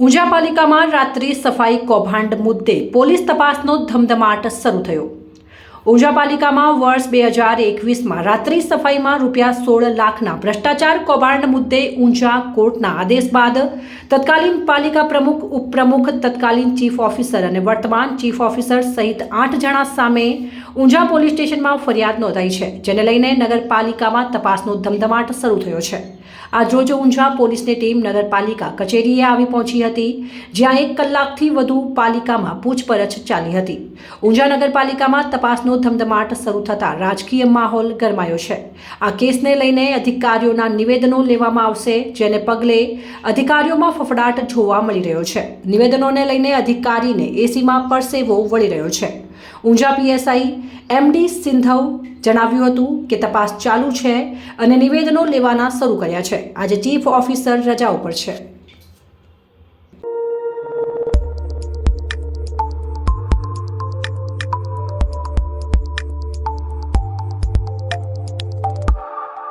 ઊંઝા પાલિકામાં રાત્રિ સફાઈ કૌભાંડ મુદ્દે પોલીસ તપાસનો ધમધમાટ શરૂ થયો. ઊંઝા પાલિકામાં વર્ષ બે હજાર એકવીસમાં રાત્રિ સફાઈમાં રૂપિયા સોળ લાખના ભ્રષ્ટાચાર કૌભાંડ મુદ્દે ઊંઝા કોર્ટના આદેશ બાદ તત્કાલીન પાલિકા પ્રમુખ, ઉપપ્રમુખ, તત્કાલીન ચીફ ઓફિસર અને વર્તમાન ચીફ ઓફિસર સહિત આઠ જણા સામે ઊંઝા પોલીસ સ્ટેશનમાં ફરિયાદ નોંધાઈ છે, જેને લઈને નગરપાલિકામાં તપાસનો ધમધમાટ શરૂ થયો છે. આજરોજ ઊંઝા પોલીસની ટીમ નગરપાલિકા કચેરીએ આવી પહોંચી હતી, જ્યાં એક કલાકથી વધુ પાલિકામાં પૂછપરછ ચાલી હતી. ઊંઝા નગરપાલિકામાં તપાસનો ધમધમાટ શરૂ થતાં રાજકીય માહોલ ગરમાયો છે. આ કેસને લઈને અધિકારીઓના નિવેદનો લેવામાં આવશે, જેને પગલે અધિકારીઓમાં ફફડાટ જોવા મળી રહ્યો છે. નિવેદનોને લઈને અધિકારીને એસીમાં પરસેવો વળી રહ્યો છે. ઊંઝા પીએસઆઈ એમડી સિંધવ જણાવ્યું હતું કે તપાસ ચાલુ છે અને નિવેદનો લેવાના શરૂ કર્યા છે. આજે ચીફ ઓફિસર રજા ઉપર છે.